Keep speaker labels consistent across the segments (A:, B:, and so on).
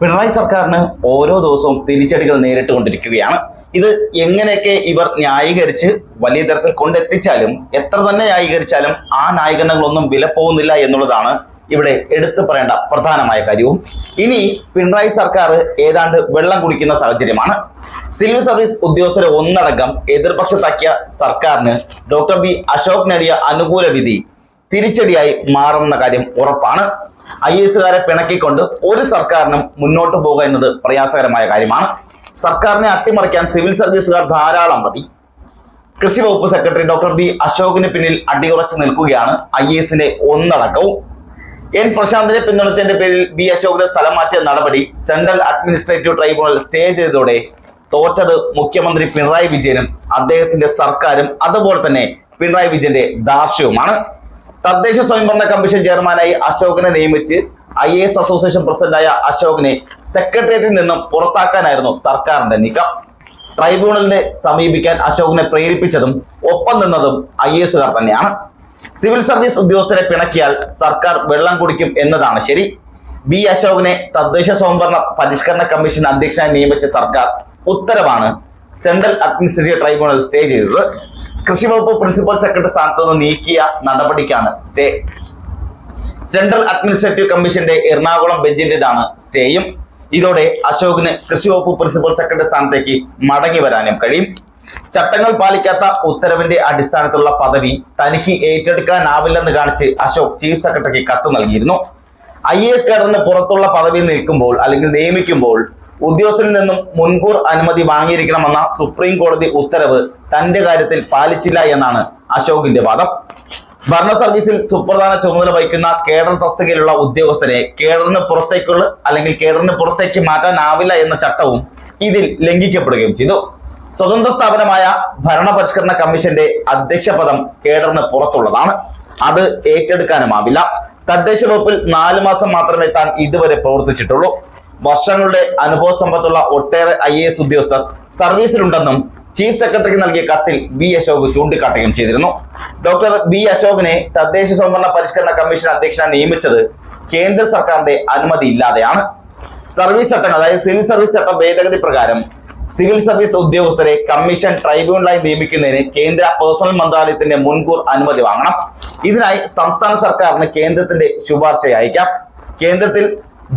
A: പിണറായി സർക്കാരിന് ഓരോ ദിവസവും തിരിച്ചടികൾ നേരിട്ടുകൊണ്ടിരിക്കുകയാണ്. ഇത് എങ്ങനെയൊക്കെ ഇവർ ന്യായീകരിച്ച് വലിയ തരത്തിൽ കൊണ്ടെത്തിച്ചാലും എത്ര തന്നെ ന്യായീകരിച്ചാലും ആ ന്യായീകരണങ്ങളൊന്നും വില പോകുന്നില്ല എന്നുള്ളതാണ് ഇവിടെ എടുത്തു പറയേണ്ട പ്രധാനമായ കാര്യവും. ഇനി പിണറായി സർക്കാർ ഏതാണ്ട് വെള്ളം കുടിക്കുന്ന സാഹചര്യമാണ്. സിവിൽ സർവീസ് ഉദ്യോഗസ്ഥരെ ഒന്നടങ്കം എതിർപക്ഷത്താക്കിയ സർക്കാരിന് ഡോക്ടർ ബി അശോക് നേടിയ അനുകൂല വിധി തിരിച്ചടിയായി മാറുന്ന കാര്യം ഉറപ്പാണ്. ഐ എസുകാരെ പിണക്കിക്കൊണ്ട് ഒരു സർക്കാരിനും മുന്നോട്ട് പോകുക എന്നത് പ്രയാസകരമായ കാര്യമാണ്. സർക്കാരിനെ അട്ടിമറിക്കാൻ സിവിൽ സർവീസുകാർ ധാരാളം മതി. കൃഷി വകുപ്പ് സെക്രട്ടറി ഡോക്ടർ ബി അശോകിന് പിന്നിൽ അടിയുറച്ചു നിൽക്കുകയാണ് ഐ എസിന്റെ ഒന്നടക്കവും. എൻ പ്രശാന്തിനെ പിന്തുണച്ചതിന്റെ പേരിൽ ബി അശോകിനെ സ്ഥലം മാറ്റിയ നടപടി സെൻട്രൽ അഡ്മിനിസ്ട്രേറ്റീവ് ട്രൈബ്യൂണൽ സ്റ്റേ ചെയ്തതോടെ തോറ്റത് മുഖ്യമന്ത്രി പിണറായി വിജയനും അദ്ദേഹത്തിന്റെ സർക്കാരും അതുപോലെ തന്നെ പിണറായി വിജയന്റെ ദാർഷ്ട്യവുമാണ് തദ്ദേശ സ്വയംഭരണ കമ്മീഷൻ ചെയർമാനായി അശോകനെ നിയമിച്ച് ഐ എസ് അസോസിയേഷൻ പ്രസിഡന്റായ അശോകനെ സെക്രട്ടേറിയറ്റിൽ നിന്നും പുറത്താക്കാനായിരുന്നു സർക്കാരിന്റെ നീക്കം. ട്രൈബ്യൂണലിനെ സമീപിക്കാൻ അശോകനെ പ്രേരിപ്പിച്ചതും ഒപ്പം നിന്നതും ഐ തന്നെയാണ്. സിവിൽ സർവീസ് ഉദ്യോഗസ്ഥരെ പിണക്കിയാൽ സർക്കാർ വെള്ളം കുടിക്കും എന്നതാണ് ശരി. ബി അശോകനെ തദ്ദേശ സ്വയംഭരണ പരിഷ്കരണ കമ്മീഷൻ അധ്യക്ഷനായി നിയമിച്ച സർക്കാർ ഉത്തരവാണ് സെൻട്രൽ അഡ്മിനിസ്ട്രേറ്റീവ് ട്രൈബ്യൂണൽ സ്റ്റേ ചെയ്തത്. കൃഷി വകുപ്പ് പ്രിൻസിപ്പൽ സെക്രട്ടറി സ്ഥാനത്ത് നിന്ന് നീക്കിയ നടപടിക്കാണ് സ്റ്റേ. സെൻട്രൽ അഡ്മിനിസ്ട്രേറ്റീവ് കമ്മീഷന്റെ എറണാകുളം ബെഞ്ചിന്റേതാണ് സ്റ്റേയും. ഇതോടെ അശോകിന് കൃഷി വകുപ്പ് പ്രിൻസിപ്പൽ സെക്രട്ടറി സ്ഥാനത്തേക്ക് മടങ്ങി വരാനും കഴിയും. ചട്ടങ്ങൾ പാലിക്കാത്ത ഉത്തരവിന്റെ അടിസ്ഥാനത്തിലുള്ള പദവി തനിക്ക് ഏറ്റെടുക്കാനാവില്ലെന്ന് കാണിച്ച് അശോക് ചീഫ് സെക്രട്ടറിക്ക് കത്ത് നൽകിയിരുന്നു. ഐ എ എസ് കേഡറിന് പുറത്തുള്ള പദവിയിൽ നിൽക്കുമ്പോൾ അല്ലെങ്കിൽ നിയമിക്കുമ്പോൾ ഉദ്യോഗസ്ഥരിൽ നിന്നും മുൻകൂർ അനുമതി വാങ്ങിയിരിക്കണമെന്ന സുപ്രീം കോടതി ഉത്തരവ് തന്റെ കാര്യത്തിൽ പാലിച്ചില്ല എന്നാണ് അശോകിന്റെ വാദം. ഭരണ സർവീസിൽ സുപ്രധാന ചുമതല വഹിക്കുന്ന കേഡർ തസ്തികയിലുള്ള ഉദ്യോഗസ്ഥരെ കേഡറിന് പുറത്തേക്കുള്ള അല്ലെങ്കിൽ കേഡറിന് പുറത്തേക്ക് മാറ്റാനാവില്ല എന്ന ചട്ടവും ഇതിൽ ലംഘിക്കപ്പെടുകയും ചെയ്തു. സ്വതന്ത്ര സ്ഥാപനമായ ഭരണപരിഷ്കരണ കമ്മീഷന്റെ അധ്യക്ഷ പദം കേഡറിന് പുറത്തുള്ളതാണ്. അത് ഏറ്റെടുക്കാനുമാവില്ല. തദ്ദേശ വകുപ്പിൽ നാലു മാസം മാത്രമേ താൻ ഇതുവരെ പ്രവർത്തിച്ചിട്ടുള്ളൂ. വർഷങ്ങളുടെ അനുഭവ സമ്പത്തുള്ള ഒട്ടേറെ ഐ എ എസ് ഉദ്യോഗസ്ഥർ സർവീസിലുണ്ടെന്നും ചീഫ് സെക്രട്ടറിക്ക് നൽകിയ കത്തിൽ ബി അശോക് ചൂണ്ടിക്കാട്ടുകയും ചെയ്തിരുന്നു. ഡോക്ടർ ബി അശോകിനെ തദ്ദേശ സ്വയംഭരണ പരിഷ്കരണ കമ്മീഷൻ അധ്യക്ഷനെ നിയമിച്ചത് കേന്ദ്ര സർക്കാരിന്റെ അനുമതി ഇല്ലാതെയാണ്. സർവീസ് ചട്ടം അതായത് സിവിൽ സർവീസ് ചട്ടം ഭേദഗതി പ്രകാരം സിവിൽ സർവീസ് ഉദ്യോഗസ്ഥരെ കമ്മീഷൻ ട്രൈബ്യൂണലായി നിയമിക്കുന്നതിന് കേന്ദ്ര പേഴ്സണൽ മന്ത്രാലയത്തിന്റെ മുൻകൂർ അനുമതി വാങ്ങണം. ഇതിനായി സംസ്ഥാന സർക്കാരിന് കേന്ദ്രത്തിന്റെ ശുപാർശ അയക്കാം. കേന്ദ്രത്തിൽ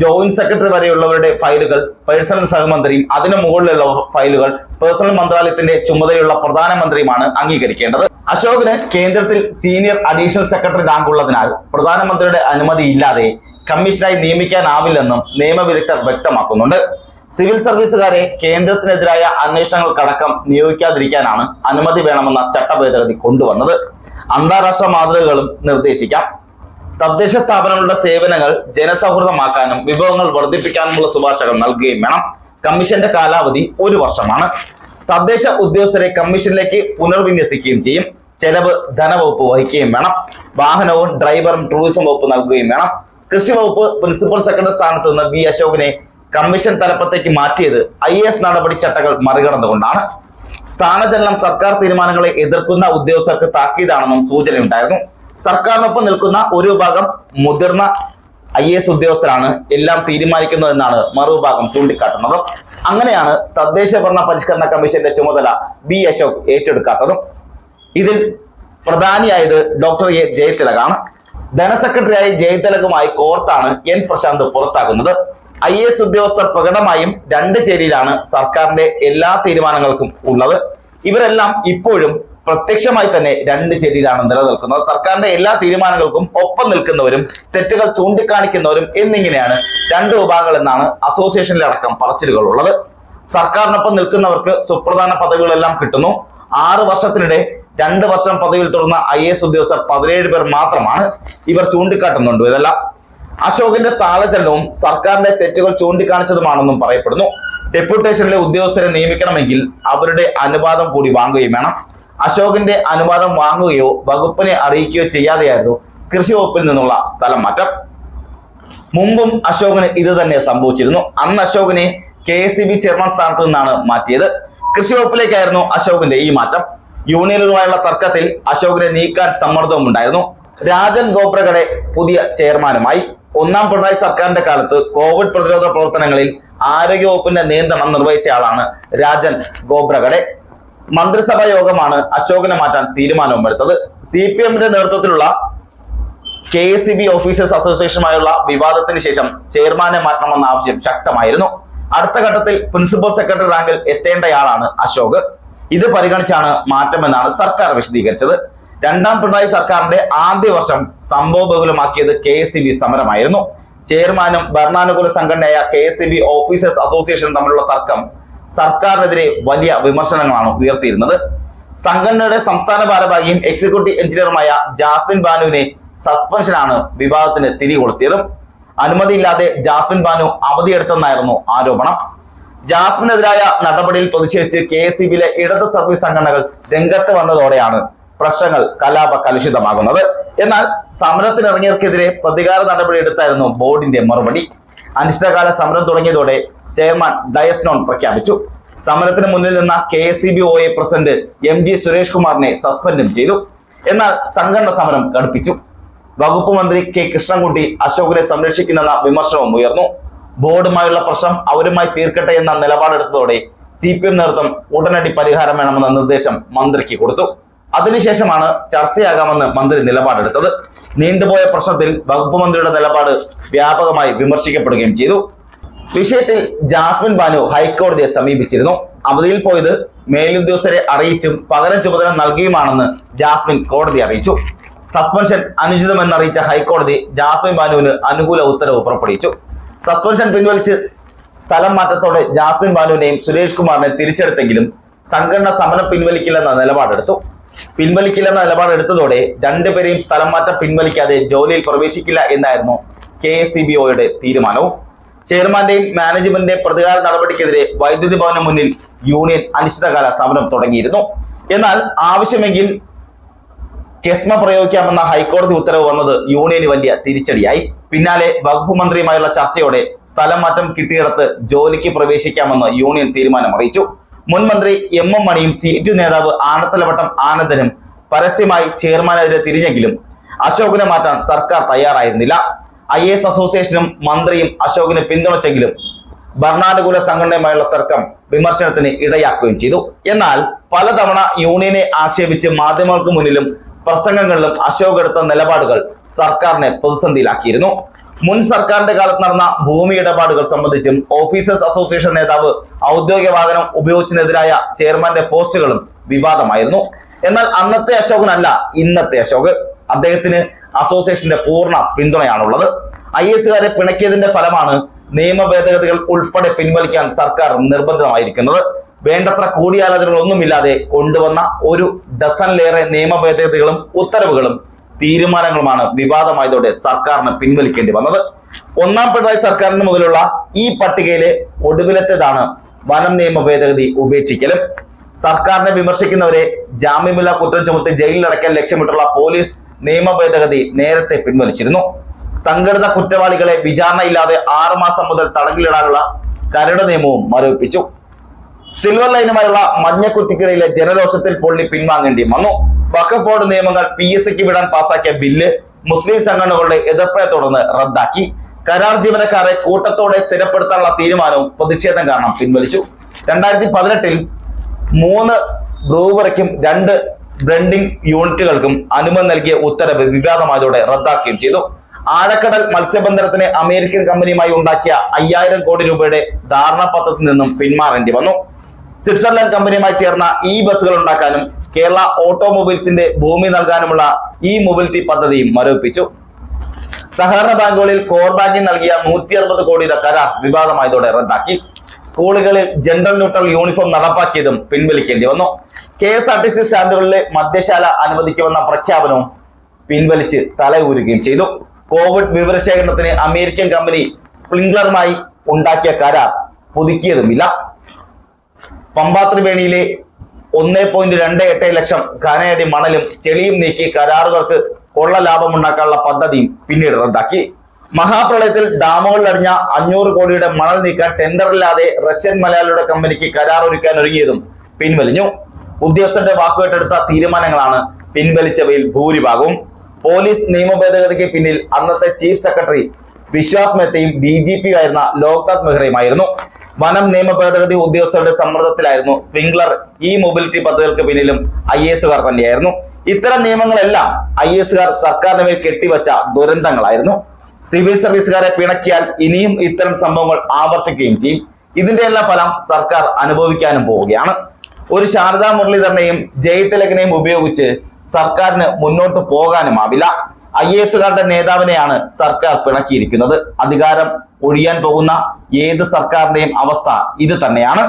A: ജോയിന്റ് സെക്രട്ടറി വരെയുള്ളവരുടെ ഫയലുകൾ പേഴ്സണൽ സഹമന്ത്രിയും അതിനു മുകളിലുള്ള ഫയലുകൾ പേഴ്സണൽ മന്ത്രാലയത്തിന്റെ ചുമതലയുള്ള പ്രധാനമന്ത്രിയുമാണ് അംഗീകരിക്കേണ്ടത്. അശോകിന് കേന്ദ്രത്തിൽ സീനിയർ അഡീഷണൽ സെക്രട്ടറി റാങ്ക് ഉള്ളതിനാൽ പ്രധാനമന്ത്രിയുടെ അനുമതി ഇല്ലാതെ കമ്മീഷനായി നിയമിക്കാനാവില്ലെന്നും നിയമവിദഗ്ധർ വ്യക്തമാക്കുന്നുണ്ട്. സിവിൽ സർവീസുകാരെ കേന്ദ്രത്തിനെതിരായ അന്വേഷണങ്ങൾക്കടക്കം നിയോഗിക്കാതിരിക്കാനാണ് അനുമതി വേണമെന്ന ചട്ടഭേദഗതി കൊണ്ടുവന്നത്. അന്താരാഷ്ട്ര മാതൃകകളും നിർദ്ദേശിക്കാം. തദ്ദേശ സ്ഥാപനങ്ങളുടെ സേവനങ്ങൾ ജനസൗഹൃദമാക്കാനും വിഭവങ്ങൾ വർദ്ധിപ്പിക്കാനുമുള്ള ശുപാർശകൾ നൽകുകയും വേണം. കമ്മീഷന്റെ കാലാവധി ഒരു വർഷമാണ്. തദ്ദേശ ഉദ്യോഗസ്ഥരെ കമ്മീഷനിലേക്ക് പുനർവിന്യസിക്കുകയും ചെയ്യും. ചെലവ് ധനവകുപ്പ് വഹിക്കുകയും വേണം. വാഹനവും ഡ്രൈവറും ടൂറിസം വകുപ്പ് നൽകുകയും വേണം. കൃഷി വകുപ്പ് പ്രിൻസിപ്പൽ സെക്രട്ടറി സ്ഥാനത്ത് നിന്ന് വി അശോകിനെ കമ്മീഷൻ തലപ്പത്തേക്ക് മാറ്റിയത് ഐ എസ് നടപടി ചട്ടങ്ങൾ മറികടന്നുകൊണ്ടാണ്. സ്ഥാനചലനം സർക്കാർ തീരുമാനങ്ങളെ എതിർക്കുന്ന ഉദ്യോഗസ്ഥർക്ക് താക്കീതാണെന്നും സൂചനയുണ്ടായിരുന്നു. സർക്കാരിനൊപ്പം നിൽക്കുന്ന ഒരു വിഭാഗം മുതിർന്ന ഐ എസ് ഉദ്യോഗസ്ഥരാണ് എല്ലാം തീരുമാനിക്കുന്നതെന്നാണ് മറുഭാഗം ചൂണ്ടിക്കാട്ടുന്നത്. അങ്ങനെയാണ് തദ്ദേശ ഭരണ പരിഷ്കരണ കമ്മീഷന്റെ ചുമതല ബി അശോക് ഏറ്റെടുക്കാത്തതും. ഇതിൽ പ്രധാനിയായത് ഡോക്ടർ എ ജയതിലകാണ്. ധനസെക്രട്ടറിയായി ജയതിലകുമായി കോർത്താണ് എൻ പ്രശാന്ത് പുറത്താകുന്നത്. ഐ എസ് ഉദ്യോഗസ്ഥർ പ്രകടമായും രണ്ട് ചേരിയിലാണ് സർക്കാരിന്റെ എല്ലാ തീരുമാനങ്ങൾക്കും ഉള്ളത്. ഇവരെല്ലാം ഇപ്പോഴും പ്രത്യക്ഷമായി തന്നെ രണ്ട് ചെടിയിലാണ് നിലനിൽക്കുന്നത്. സർക്കാരിന്റെ എല്ലാ തീരുമാനങ്ങൾക്കും ഒപ്പം നിൽക്കുന്നവരും തെറ്റുകൾ ചൂണ്ടിക്കാണിക്കുന്നവരും എന്നിങ്ങനെയാണ് രണ്ട് വിഭാഗങ്ങൾ എന്നാണ് അസോസിയേഷനിലടക്കം പറച്ചിലുകൾ ഉള്ളത്. സർക്കാരിനൊപ്പം നിൽക്കുന്നവർക്ക് സുപ്രധാന പദവികളെല്ലാം കിട്ടുന്നു. ആറ് വർഷത്തിനിടെ രണ്ട് വർഷം പദവിയിൽ തുടർന്ന ഐ എസ് ഉദ്യോഗസ്ഥർ പതിനേഴ് പേർ മാത്രമാണ് ഇവർ ചൂണ്ടിക്കാട്ടുന്നുണ്ട്. ഇതെല്ലാം അശോകിന്റെ സ്ഥാനചലനവും സർക്കാരിന്റെ തെറ്റുകൾ ചൂണ്ടിക്കാണിച്ചതുമാണെന്നും പറയപ്പെടുന്നു. ഡെപ്യൂട്ടേഷനിലെ ഉദ്യോഗസ്ഥരെ നിയമിക്കണമെങ്കിൽ അവരുടെ അനുവാദം കൂടി വാങ്ങുകയും വേണം. അശോകിന്റെ അനുവാദം വാങ്ങുകയോ വകുപ്പിനെ അറിയിക്കുകയോ ചെയ്യാതെയായിരുന്നു കൃഷി വകുപ്പിൽ നിന്നുള്ള സ്ഥലം മാറ്റം. മുമ്പും അശോകന് ഇത് തന്നെ സംഭവിച്ചിരുന്നു. അന്ന് അശോകനെ K S C B chairman സ്ഥാനത്ത് നിന്നാണ് മാറ്റിയത്. കൃഷി വകുപ്പിലേക്കായിരുന്നു അശോകന്റെ ഈ മാറ്റം. യൂണിയനുകളുമായുള്ള തർക്കത്തിൽ അശോകനെ നീക്കാൻ സമ്മർദ്ദവും ഉണ്ടായിരുന്നു. രാജൻ ഗോപ്രകടെ പുതിയ ചെയർമാനുമായി. ഒന്നാം പിണറായി സർക്കാരിന്റെ കാലത്ത് കോവിഡ് പ്രതിരോധ പ്രവർത്തനങ്ങളിൽ ആരോഗ്യവകുപ്പിന്റെ നിയന്ത്രണം നിർവഹിച്ച ആളാണ് രാജൻ ഗോബ്രഗഡെ. മന്ത്രിസഭാ യോഗമാണ് അശോകനെ മാറ്റാൻ തീരുമാനവും എടുത്തത് സി പി എമ്മിന്റെ നേതൃത്വത്തിലുള്ള കെ സി ബി ഓഫീസേഴ്സ് അസോസിയേഷനുമായുള്ള വിവാദത്തിന് ശേഷം ചെയർമാനെ മാറ്റണമെന്ന ആവശ്യം ശക്തമായിരുന്നു. അടുത്ത ഘട്ടത്തിൽ പ്രിൻസിപ്പൽ സെക്രട്ടറി റാങ്കിൽ എത്തേണ്ടയാളാണ് അശോക്. ഇത് പരിഗണിച്ചാണ് മാറ്റമെന്നാണ് സർക്കാർ വിശദീകരിച്ചത്. രണ്ടാം പിണറായി സർക്കാരിന്റെ ആദ്യ വർഷം സംഭവബഹുലമാക്കിയത് കെ എസ് സി ബി സമരമായിരുന്നു. ചെയർമാനും ഭരണാനുകൂല സംഘടനയായ K S C B officers അസോസിയേഷനും തമ്മിലുള്ള തർക്കം സർക്കാരിനെതിരെ വലിയ വിമർശനങ്ങളാണ് ഉയർത്തിയിരുന്നത്. സംഘടനയുടെ സംസ്ഥാന ഭാരവാഹിയും എക്സിക്യൂട്ടീവ് എഞ്ചിനീയറുമായ ജാസ്മിൻ ബാനുവിനെ സസ്പെൻഷനാണ് വിവാദത്തിന് തിരികൊളുത്തിയതും. അനുമതിയില്ലാതെ ജാസ്മിൻ ബാനു അവധിയെടുത്തെന്നായിരുന്നു ആരോപണം. ജാസ്മിനെതിരായ നടപടിയിൽ പ്രതിഷേധിച്ച് കെ എസ് സി ബിയിലെ ഇടത് സർവീസ് സംഘടനകൾ രംഗത്ത് വന്നതോടെയാണ് പ്രശ്നങ്ങൾ കലാപ കലുഷിതമാകുന്നത് എന്നാൽ സമരത്തിനിറങ്ങിയവർക്കെതിരെ പ്രതികാര നടപടി എടുത്തായിരുന്നു ബോർഡിന്റെ മറുപടി. അനിശ്ചിതകാല സമരം തുടങ്ങിയതോടെ ചെയർമാൻ ഡയസ്നോൺ പ്രഖ്യാപിച്ചു. സമരത്തിന് മുന്നിൽ നിന്ന K S C B O A president M G Suresh കുമാറിനെ സസ്പെൻഡും ചെയ്തു. എന്നാൽ സംഘടന സമരം കടുപ്പിച്ചു. വകുപ്പ് മന്ത്രി കെ കൃഷ്ണൻകുട്ടി അശോകനെ സംരക്ഷിക്കുന്നെന്ന വിമർശനവും ഉയർന്നു. ബോർഡുമായുള്ള പ്രശ്നം അവരുമായി തീർക്കട്ടെ എന്ന നിലപാടെടുത്തതോടെ സി പി എം നേതൃത്വം ഉടനടി പരിഹാരം വേണമെന്ന നിർദ്ദേശം മന്ത്രിക്ക് കൊടുത്തു. അതിനുശേഷമാണ് ചർച്ചയാകാമെന്ന് മന്ത്രി നിലപാടെടുത്തത്. നീണ്ടുപോയ പ്രശ്നത്തിൽ വകുപ്പ് മന്ത്രിയുടെ നിലപാട് വ്യാപകമായി വിമർശിക്കപ്പെടുകയും ചെയ്തു. വിഷയത്തിൽ ജാസ്മിൻ ബാനു ഹൈക്കോടതിയെ സമീപിച്ചിരുന്നു. അവധിയിൽ പോയത് മേലുദ്യോഗസ്ഥരെ അറിയിച്ചും പകരം ചുമതല നൽകിയുമാണെന്ന് ജാസ്മിൻ കോടതി അറിയിച്ചു. സസ്പെൻഷൻ അനുചിതമെന്നറിയിച്ച ഹൈക്കോടതി ജാസ്മിൻ ബാനുവിന് അനുകൂല ഉത്തരവ് പുറപ്പെടുവിച്ചു. സസ്പെൻഷൻ പിൻവലിച്ച് സ്ഥലം മാറ്റത്തോടെ ജാസ്മിൻ ബാനുവിനെയും സുരേഷ് കുമാറിനെ തിരിച്ചെടുത്തെങ്കിലും സംഘടന സമരം പിൻവലിക്കില്ലെന്ന നിലപാടെടുത്തു. പിൻവലിക്കില്ലെന്ന നിലപാടെടുത്തതോടെ രണ്ടുപേരെയും സ്ഥലം മാറ്റം പിൻവലിക്കാതെ ജോലിയിൽ പ്രവേശിക്കില്ല എന്നായിരുന്നു കെ എസ് സി ബി ഒയുടെ തീരുമാനവും. ചെയർമാന്റെയും മാനേജ്മെന്റിന്റെയും പ്രതികാര നടപടിക്കെതിരെ വൈദ്യുതി ഭവന് മുന്നിൽ യൂണിയൻ അനിശ്ചിതകാല സമരം തുടങ്ങിയിരുന്നു. എന്നാൽ ആവശ്യമെങ്കിൽ കെസ്മ പ്രയോഗിക്കാമെന്ന ഹൈക്കോടതി ഉത്തരവ് വന്നത് യൂണിയന് വലിയ തിരിച്ചടിയായി. പിന്നാലെ വകുപ്പ് മന്ത്രിയുമായുള്ള ചർച്ചയോടെ സ്ഥലം മാറ്റം കിട്ടിയിടത്ത് ജോലിക്ക് പ്രവേശിക്കാമെന്ന് യൂണിയൻ തീരുമാനം അറിയിച്ചു മുൻ മന്ത്രി എം എം മണിയും സി ടു നേതാവ് ആനത്തലവട്ടം ആനന്ദനും പരസ്യമായി ചെയർമാനെതിരെ തിരിഞ്ഞെങ്കിലും അശോകനെ മാറ്റാൻ സർക്കാർ തയ്യാറായിരുന്നില്ല. ഐ എസ് അസോസിയേഷനും മന്ത്രിയും അശോകിനെ പിന്തുണച്ചെങ്കിലും ഭരണാനുകൂല സംഘടനയുമായുള്ള തർക്കം വിമർശനത്തിന് ഇടയാക്കുകയും ചെയ്തു. എന്നാൽ പലതവണ യൂണിയനെ ആക്ഷേപിച്ച് മാധ്യമങ്ങൾക്ക് മുന്നിലും പ്രസംഗങ്ങളിലും അശോക് എടുത്ത നിലപാടുകൾ സർക്കാരിനെ പ്രതിസന്ധിയിലാക്കിയിരുന്നു. മുൻ സർക്കാരിന്റെ കാലത്ത് നടന്ന ഭൂമി ഇടപാടുകൾ സംബന്ധിച്ചും ഓഫീസേഴ്സ് അസോസിയേഷൻ നേതാവ് ഔദ്യോഗിക വാഹനം ഉപയോഗിച്ചതിനെതിരായ ചെയർമാന്റെ പോസ്റ്റുകളും വിവാദമായിരുന്നു. എന്നാൽ അന്നത്തെ അശോകനല്ല ഇന്നത്തെ അശോക്. അദ്ദേഹത്തിന് അസോസിയേഷന്റെ പൂർണ പിന്തുണയാണുള്ളത്. ഐ എസുകാരെ പിണക്കിയതിന്റെ ഫലമാണ് നിയമ ഭേദഗതികൾ ഉൾപ്പെടെ പിൻവലിക്കാൻ സർക്കാർ നിർബന്ധമായിരിക്കുന്നത് വേണ്ടത്ര കൂടിയാലോചനകളൊന്നുമില്ലാതെ കൊണ്ടുവന്ന ഒരു ഡസനിലേറെ നിയമ ഭേദഗതികളും ഉത്തരവുകളും തീരുമാനങ്ങളുമാണ് വിവാദമായതോടെ സർക്കാരിന് പിൻവലിക്കേണ്ടി വന്നത്. ഒന്നാം പിണറായി സർക്കാരിന് മുതലുള്ള ഈ പട്ടികയിലെ ഒടുവിലത്തേതാണ് വനം നിയമ ഭേദഗതി ഉപേക്ഷിക്കലും. സർക്കാരിനെ വിമർശിക്കുന്നവരെ ജാമ്യമില്ലാ കുറ്റം ചുമത്തി ജയിലിലടക്കാൻ ലക്ഷ്യമിട്ടുള്ള പോലീസ് നിയമ ഭേദഗതി നേരത്തെ പിൻവലിച്ചിരുന്നു. സംഘടിത കുറ്റവാളികളെ വിചാരണയില്ലാതെ ആറുമാസം മുതൽ തടങ്കിലിടാനുള്ള കരട് നിയമവും മരവിപ്പിച്ചു. സിൽവർ ലൈനുമായുള്ള മഞ്ഞക്കുറ്റിക്കിടയിലെ ജനരോഷത്തിൽ പൊള്ളി പിൻവാങ്ങേണ്ടി വന്നു. വഖഫ് ബോർഡ് നിയമങ്ങൾ പി എസ് സിക്ക് വിടാൻ പാസാക്കിയ ബില്ല് മുസ്ലിം സംഘടനകളുടെ എതിർപ്പിനെ തുടർന്ന് റദ്ദാക്കി. കരാർ ജീവനക്കാരെ കൂട്ടത്തോടെ സ്ഥിരപ്പെടുത്താനുള്ള തീരുമാനവും പ്രതിഷേധം കാരണം പിൻവലിച്ചു. രണ്ടായിരത്തി പതിനെട്ടിൽ മൂന്ന് ബ്രൂവറിക്കും രണ്ട് ബ്രെൻഡിംഗ് യൂണിറ്റുകൾക്കും അനുമതി നൽകിയ ഉത്തരവ് വിവാദമായതോടെ റദ്ദാക്കുകയും ചെയ്തു. ആഴക്കടൽ മത്സ്യബന്ധനത്തിന് അമേരിക്കൻ കമ്പനിയുമായി ഉണ്ടാക്കിയ അയ്യായിരം കോടി രൂപയുടെ ധാരണാപത്രത്തിൽ നിന്നും പിന്മാറേണ്ടി വന്നു. സ്വിറ്റ്സർലൻഡ് കമ്പനിയുമായി ചേർന്ന ഈ ബസ്സുകൾ ഉണ്ടാക്കാനും കേരള ഓട്ടോമൊബൈൽസിന്റെ ഭൂമി നൽകാനുമുള്ള ഈ മൊബിലിറ്റി പദ്ധതിയും മരവിപ്പിച്ചു. സഹകരണ ബാങ്കുകളിൽ കോർ ബാങ്കിംഗ് നൽകിയ നൂറ്റി അറുപത് കോടിയുടെ കരാർ വിവാദമായതോടെ റദ്ദാക്കി. സ്കൂളുകളിൽ ജെൻഡർ ന്യൂട്രൽ യൂണിഫോം നടപ്പാക്കിയതും പിൻവലിക്കേണ്ടി വന്നു. K S R T C സ്റ്റാൻഡുകളിലെ മദ്യശാല അനുവദിക്കുമെന്ന പ്രഖ്യാപനവും പിൻവലിച്ച് തലയൂരുകയും ചെയ്തു. കോവിഡ് വിവരശേഖരണത്തിന് അമേരിക്കൻ കമ്പനി സ്പ്രിംഗ്ലറുമായി ഉണ്ടാക്കിയ കരാർ പുതുക്കിയതുമില്ല. പമ്പാത്രിവേണിയിലെ ഒന്നേ പോയിന്റ് രണ്ട് എട്ട് ലക്ഷം ഘനയടി മണലും ചെളിയും നീക്കി കരാറുകാർക്ക് കൊള്ള ലാഭമുണ്ടാക്കാനുള്ള പദ്ധതിയും പിന്നീട് റദ്ദാക്കി. മഹാപ്രളയത്തിൽ ഡാമുകളിൽ അടിഞ്ഞ അഞ്ഞൂറ് കോടിയുടെ മണൽ നീക്കാൻ ടെൻഡറില്ലാതെ റഷ്യൻ മലയാളിയുടെ കമ്പനിക്ക് കരാർ ഒരുക്കാൻ ഒരുങ്ങിയതും പിൻവലിഞ്ഞു. ഉദ്യോഗസ്ഥന്റെ വാക്കുകേട്ടെടുത്ത തീരുമാനങ്ങളാണ് പിൻവലിച്ചവയിൽ ഭൂരിഭാഗവും. പോലീസ് നിയമ ഭേദഗതിക്ക് പിന്നിൽ അന്നത്തെ ചീഫ് സെക്രട്ടറി വിശ്വാസ് മെത്തയും ഡി ജി പി ആയിരുന്ന ലോക്നാഥ് മെഹ്റയുമായിരുന്നു. വനം നിയമ ഭേദഗതി ഉദ്യോഗസ്ഥരുടെ സമ്മർദ്ദത്തിലായിരുന്നു സ്പ്രിംഗ്ലർ ഈ മൊബിലിറ്റി പദ്ധതികൾക്ക് പിന്നിലും ഐ എസുകാർ തന്നെയായിരുന്നു. ഇത്തരം നിയമങ്ങളെല്ലാം ഐ എസുകാർ സർക്കാരിന് മേൽ കെട്ടിവച്ച ദുരന്തങ്ങളായിരുന്നു. സിവിൽ സർവീസുകാരെ പിണക്കിയാൽ ഇനിയും ഇത്തരം സംഭവങ്ങൾ ആവർത്തിക്കുകയും ചെയ്യും. ഇതിന്റെ എല്ലാം ഫലം സർക്കാർ അനുഭവിക്കാനും പോവുകയാണ്. ഒരു ശാരദാ മുരളീധരനെയും ജയതിലകനെയും ഉപയോഗിച്ച് സർക്കാരിന് മുന്നോട്ട് പോകാനുമാവില്ല ഐ എ എസുകാരുടെ നേതാവിനെയാണ് സർക്കാർ പിണക്കിയിരിക്കുന്നത്. അധികാരം ഒഴിയാൻ പോകുന്ന ഏത് സർക്കാരിന്റെയും അവസ്ഥ ഇത് തന്നെയാണ്.